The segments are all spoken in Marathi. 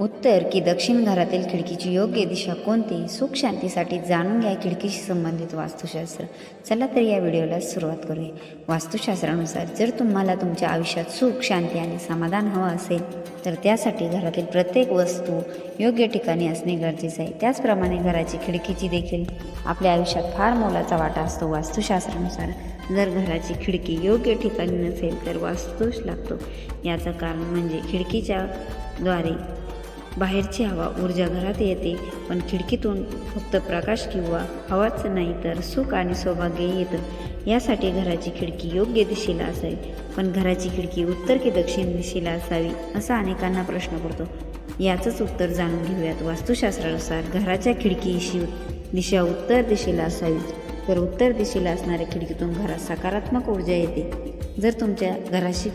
उत्तर की दक्षिण घरातील खिडकीची योग्य दिशा कोणती सुख शांतीसाठी जाणून घ्या खिडकीशी संबंधित वास्तुशास्त्र. चला तर या व्हिडिओला सुरुवात करूया. वास्तुशास्त्रानुसार जर तुम्हाला तुमच्या आयुष्यात सुख शांती आणि समाधान हवं असेल तर त्यासाठी घरातील प्रत्येक वस्तू योग्य ठिकाणी असणे गरजेचे आहे. त्याचप्रमाणे घराची खिडकीची देखील आपल्या आयुष्यात फार मोलाचा वाटा असतो वास्तुशास्त्रानुसार. जर घराची खिडकी योग्य ठिकाणी नसेल तर वास्तूच लागतो. याचं कारण म्हणजे खिडकीच्या द्वारे बाहेरची हवा ऊर्जा घरात येते पण खिडकीतून फक्त प्रकाश किंवा हवाच नाही तर सुख आणि सौभाग्य येतं. यासाठी घराची खिडकी योग्य दिशेला असावी पण घराची खिडकी उत्तर की दक्षिण दिशेला असावी असा अनेकांना प्रश्न पडतो. याचंच उत्तर जाणून घेऊयात वास्तुशास्त्रानुसार घराच्या खिडकीशी दिशा उत्तर दिशेला असावी. तर उत्तर दिशेला असणाऱ्या खिडकीतून घरात सकारात्मक ऊर्जा येते. जर तुमच्या घराशी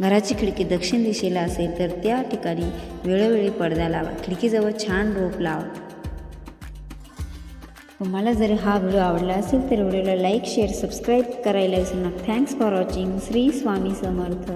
घराची खिडकी दक्षिण दिशेला असेल तर त्या ठिकाणी वेळोवेळी पडदा लावा. खिडकीजवळ छान रोप लावा. तुम्हाला जर हा व्हिडिओ आवडला असेल तर व्हिडिओला लाईक शेअर सबस्क्राईब करायला विसरू नका. Thanks for watching Shri Swami Samarth.